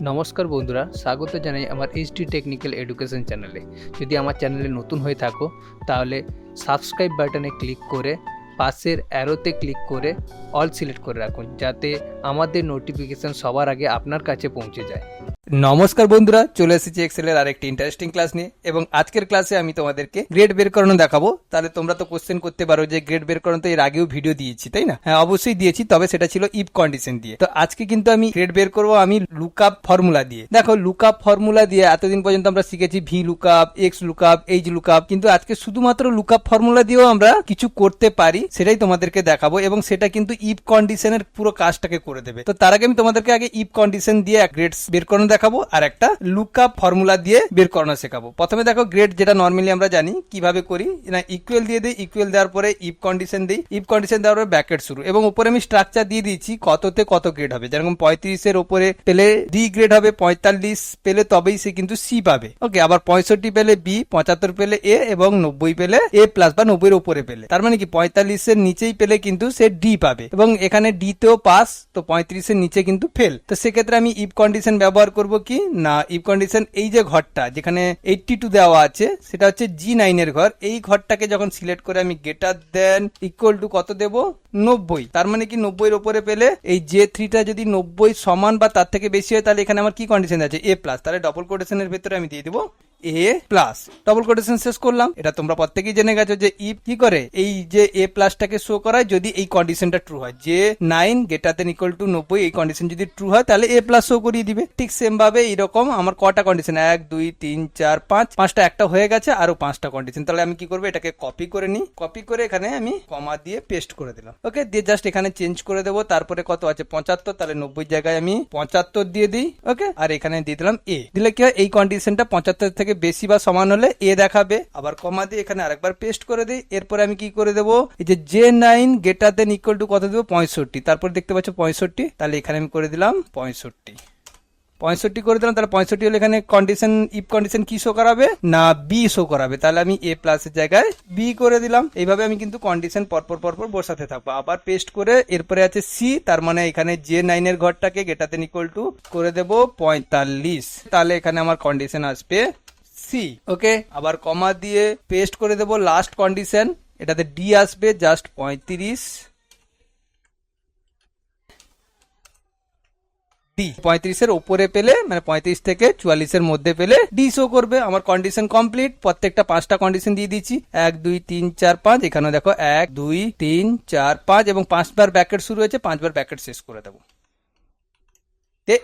নমস্কার বন্ধুরা, স্বাগত জানাই আমার এইচডি টেকনিক্যাল এডুকেশন চ্যানেলে যদি আমার চ্যানেলে নতুন হয়ে থাকো, তাহলে সাবস্ক্রাইব বাটনে ক্লিক করে, পাশের অ্যারোতে ক্লিক করে অল সিলেক্ট করে রাখুন, যাতে আমাদের নোটিফিকেশান সবার আগে আপনার কাছে পৌঁছে যায়। নমস্কার বন্ধুরা, চলে এসেছি এক্সেলের আরেকটি ইন্টারেস্টিং ক্লাস নিয়ে এবং আজকের ক্লাসে আমি তোমাদেরকে গ্রেড বের করানো দেখাবো। তাহলে তোমরা তো কোশ্চেন করতে পারো যে গ্রেড বের করানো তো এর আগেও ভিডিও দিয়েছি, তাই না? হ্যাঁ অবশ্যই দিয়েছি, তবে সেটা ছিল ইফ কন্ডিশন দিয়ে। তো আজকে কিন্তু আমি গ্রেড বের করব আমি লুকআপ ফর্মুলা দিয়ে। দেখো লুকআপ ফর্মুলা দিয়ে এতদিন পর্যন্ত আমরা শিখেছি V lookup X lookup H lookup কিন্তু আজকে শুধুমাত্র লুকআপ ফর্মুলা দিয়েও আমরা কিছু করতে পারি, সেটাই তোমাদেরকে দেখাবো এবং সেটা কিন্তু ইফ কন্ডিশনের পুরো কাজটাকে করে দেবে। তো তার আগে আমি তোমাদেরকে আগে ইফ কন্ডিশন দিয়ে গ্রেডস বের করানো দেখাবো আর একটা লুকআপ ফর্মুলা দিয়ে বের করানো শেখাবো। প্রথমে দেখো গ্রেড যেটা নর্মালি আমরা জানি, কীভাবে করি? না ইকুয়াল দিয়ে দিই ইকুয়াল দেওয়ার পরে ইফ কন্ডিশন দিই। ইফ কন্ডিশন দেওয়ার পরে ব্যাকেট শুরু। এবং উপরে আমি স্ট্রাকচার দিয়ে দিয়েছি কততে কত গ্রেড হবে। যেরকম পঁয়ত্রিশের উপরে পেলে ডি গ্রেড হবে, পঁয়তাল্লিশ পেলে তবেই সে কিন্তু সি পাবে। ওকে আবার পঁয়ষট্টি পেলে বি পঁচাত্তর পেলে এ এবং নব্বই পেলে এ প্লাস বা নব্বই উপরে পেলে। তার মানে কি, পঁয়তাল্লিশের নিচেই পেলে কিন্তু সে ডি পাবে। এবং এখানে ডি তেও পাস তো পঁয়ত্রিশের নিচে কিন্তু ফেল তো সেক্ষেত্রে আমি ইফ কন্ডিশন ব্যবহার করব কি? না ইফ কন্ডিশন এই যে ঘরটা, যেখানে এইটটি টু দেওয়া আছে, সেটা হচ্ছে জি নাইনের ঘর। এই ঘরটাকে যখন সিলেক্ট করে আমি গেটার দেন ইকুয়াল টু কত দেব? নব্বই। তার মানে কি নব্বই ওপরে পেলে এই জে থ্রিটা যদি নব্বই সমান বা তার থেকে বেশি হয়, তাহলে এখানে আমার কি কন্ডিশন আছে? এ প্লাস তাহলে ডবল কোটেশনের ভেতরে আমি দিয়ে দেবো এ প্লাস ডবল কোটেশন শেষ করলাম। এটা তোমরা প্রত্যেকেই জেনে গেছো যে ইফ কি করে? এই যে এ প্লাসটাকে শো করায় যদি এই কন্ডিশনটা ট্রু হয়। যে nine greater than equal to নব্বই, এই কন্ডিশন যদি ট্রু হয়, তাহলে এ প্লাস শো করিয়ে দিবে। ঠিক সেম ভাবে এরকম আমার কটা কন্ডিশন এক, দুই, তিন, চার, পাঁচ। পাঁচটা একটা হয়ে গেছে আরও পাঁচটা কন্ডিশন তাহলে আমি কি করব? এটাকে কপি করে নিই। কপি করে এখানে আমি কমা দিয়ে পেস্ট করে দিলাম। ওকে দিয়ে জাস্ট এখানে চেঞ্জ করে দেবো। তারপরে কত আছে? পঁচাত্তর। তাহলে নব্বই জায়গায় আমি পঁচাত্তর দিয়ে দিই। ওকে আর এখানে দিয়ে দিলাম এ দিলে কি হয়? এই কন্ডিশনটা পঁচাত্তর থেকে বেশি বা সমান হলে এ দেখাবে। আবার কমা দিয়ে এখানে আরেকবার পেস্ট করে দিই। এরপরে আমি কি করে দেবো? এই যে J nine greater than equal to কত দেবো? পঁয়ষট্টি। তারপর দেখতে পাচ্ছ পঁয়ষট্টি। তাহলে এখানে আমি করে দিলাম পঁয়ষট্টি। পঁয়ষট্টি করে দিলাম, তাহলে পঁয়ষট্টি হলে এখানে কন্ডিশন ইফ কন্ডিশন কি শো করাবে? না বি শো করাবে। তাহলে আমি এ প্লাসের জায়গায় বি করে দিলাম। এইভাবে আমি কিন্তু কন্ডিশন পরপর পরপর বসাতে থাকব। আবার পেস্ট করে এরপরে আছে সি তার মানে এখানে যে নাইনের ঘরটাকে গেটাতে ইকুয়াল টু করে দেবো পঁয়তাল্লিশ। তাহলে এখানে আমার কন্ডিশন আসবে সি, ওকে? আবার কমা দিয়ে পেস্ট করে দেব লাস্ট কন্ডিশন এটাতে ডি আসবে জাস্ট পঁয়ত্রিশ। ডি পঁয়ত্রিশের উপরে পেলে মানে পঁয়ত্রিশ থেকে চুয়াল্লিশের মধ্যে পেলে ডি শো করবে। আমার কন্ডিশন কমপ্লিট প্রত্যেকটা পাঁচটা কন্ডিশন দিয়ে দিচ্ছি। এক, দুই, তিন, চার, পাঁচ এখানে দেখো এক, দুই, তিন, চার, পাঁচ, এবং পাঁচবার ব্যাকেট শুরু হয়েছে, পাঁচবার ব্যাকেট শেষ করে দেবো।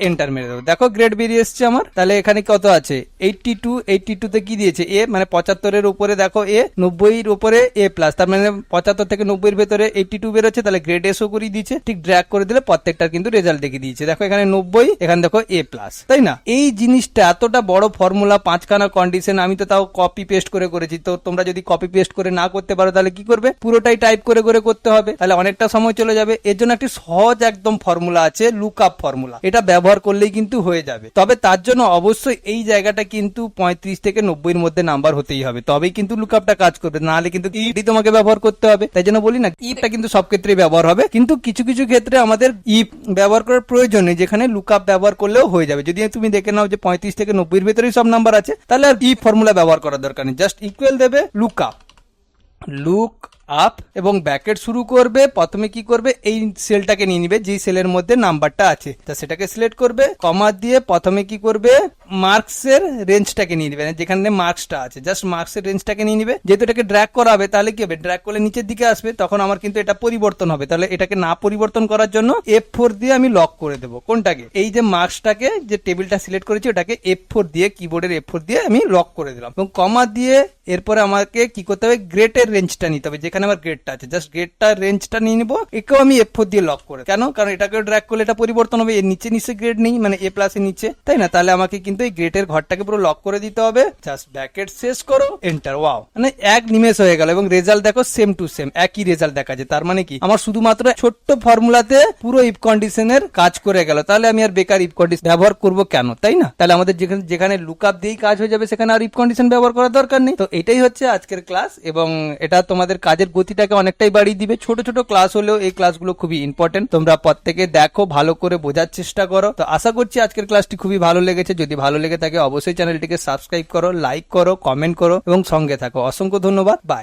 এন্টার মেরে দেবো। দেখো গ্রেড বেরিয়ে এসছে আমার। তাহলে এখানে কত আছে? এইটটি টু এইটটি টু তে কি দিয়েছে? এ মানে পঁচাত্তরের উপরে দেখো এ নব্বইয়ের উপরে এ প্লাস তার মানে পঁচাত্তর থেকে নব্বইয়ের ভেতরে এইটটি টু বেরোচ্ছে, তাহলে গ্রেড এসও করে দিয়েছে। ঠিক ড্র্যাগ করে দিলে প্রত্যেকটার কিন্তু রেজাল্ট দেখে দিয়েছে। দেখো এখানে নব্বই, এখানে দেখো এ প্লাস তাই না? এই জিনিসটা এতটা বড় ফর্মুলা পাঁচখানা কন্ডিশন আমি তো তাও কপি পেস্ট করে করেছি। তো তোমরা যদি কপি পেস্ট করে না করতে পারো, তাহলে কি করবে? পুরোটাই টাইপ করে করে করতে হবে। তাহলে অনেকটা সময় চলে যাবে। এর জন্য একটি সহজ একদম ফর্মুলা আছে লুক আপ ফর্মুলা এটা ব্যবহার করলেই কিন্তু হয়ে যাবে। তবে তার জন্য অবশ্যই এই জায়গাটা কিন্তু পঁয়ত্রিশ থেকে নব্বইয়ের মধ্যে নাম্বার হতেই হবে। তবেই কিন্তু লুক আপটা কাজ করবে। নাহলে কিন্তু ইটি তোমাকে ব্যবহার করতে হবে। তাই জন্য বলি না ইপটা কিন্তু সব ক্ষেত্রে ব্যবহার হবে। কিন্তু কিছু কিছু ক্ষেত্রে আমাদের ইপ ব্যবহার করার প্রয়োজন নেই, যেখানে লুক আপ ব্যবহার করলেও হয়ে যাবে। যদি তুমি দেখে নাও যে পঁয়ত্রিশ থেকে নব্বইয়ের ভেতরেই সব নাম্বার আছে, তাহলে আর ইপ ফর্মুলা ব্যবহার করার দরকার নেই। জাস্ট ইকুয়াল দেবে লুক আপ লুক আপ এবং ব্যাকেট শুরু করবে, প্রথমে কি করবে, এই সেলটাকে নিয়ে নিবে, যেই সেলের মধ্যে নাম্বারটা আছে। তা সেটাকে সিলেক্ট করবে কমা দিয়ে প্রথমে কি করবে মার্কসের রেঞ্জটাকে নিয়ে নিবে। যেখানে মার্কসটা আছে জাস্ট মার্কসের রেঞ্জটাকে নিয়ে নিবে। যেহেতু এটাকে ড্র্যাগ করা হবে তাহলে কি হবে? ড্র্যাগ করলে নিচের দিকে আসবে, তখন আমার কিন্তু এটা পরিবর্তন হবে। তাহলে এটাকে না পরিবর্তন করার জন্য এফ ফোর দিয়ে আমি লক করে দেবো। কোনটাকে? এই যে মার্কসটাকে যে টেবিলটা সিলেক্ট করেছি, ওটাকে এফ ফোর দিয়ে কিবোর্ডের এফ ফোর দিয়ে আমি লক করে দিলাম। এবং কমা দিয়ে এরপরে আমাকে কি করতে হবে? গ্রেটের রেঞ্জটা নিতে হবে। যেখানে আমার গ্রেডটা আছে। জাস্ট গ্রেডটার রেঞ্জটা নিয়ে নিবো। একেও আমি এফ ফোর দিয়ে লক করে কেন? কারণ এটাকে ড্র্যাগ করলে এটা পরিবর্তন হবে। এর নিচে নিচে গ্রেড নেই মানে এ প্লাস এর নিচে। তাই না? তাহলে আমাকে কিন্তু এই গ্রেটের ঘরটাকে পুরো লক করে দিতে হবে। জাস্ট ব্যাকেট শেষ করো এন্টার ওয়াও মানে এক নিমেষ হয়ে গেল এবং রেজাল্ট দেখো সেম টু সেম একই রেজাল্ট দেখা যায়। তার মানে কি? আমার শুধুমাত্র ছোট্ট ফর্মুলাতে পুরো ইফ কন্ডিশনের কাজ করে গেল। তাহলে আমি আর বেকার ইফ কন্ডিশন ব্যবহার করব কেন? তাই না? তাহলে আমাদের যেখানে যেখানে লুক আপ দিয়েই কাজ হয়ে যাবে, সেখানে আর ইফ কন্ডিশন ব্যবহার করার দরকার নেই। তো এটাই হচ্ছে আজকের ক্লাস এবং এটা তোমাদের কাজের গতিটাকে অনেকটাই বাড়িয়ে দিবে। ছোট ছোট ক্লাস হলেও এই ক্লাসগুলো খুবই ইম্পর্টেন্ট তোমরা প্রত্যেকে দেখো, ভালো করে বোঝার চেষ্টা করো। তো আশা করছি আজকের ক্লাসটি খুবই ভালো লেগেছে। যদি ভালো লেগে থাকে, অবশ্যই চ্যানেলটিকে সাবস্ক্রাইব করো লাইক করো কমেন্ট করো, এবং সঙ্গে থাকো। অসংখ্য ধন্যবাদ। বাই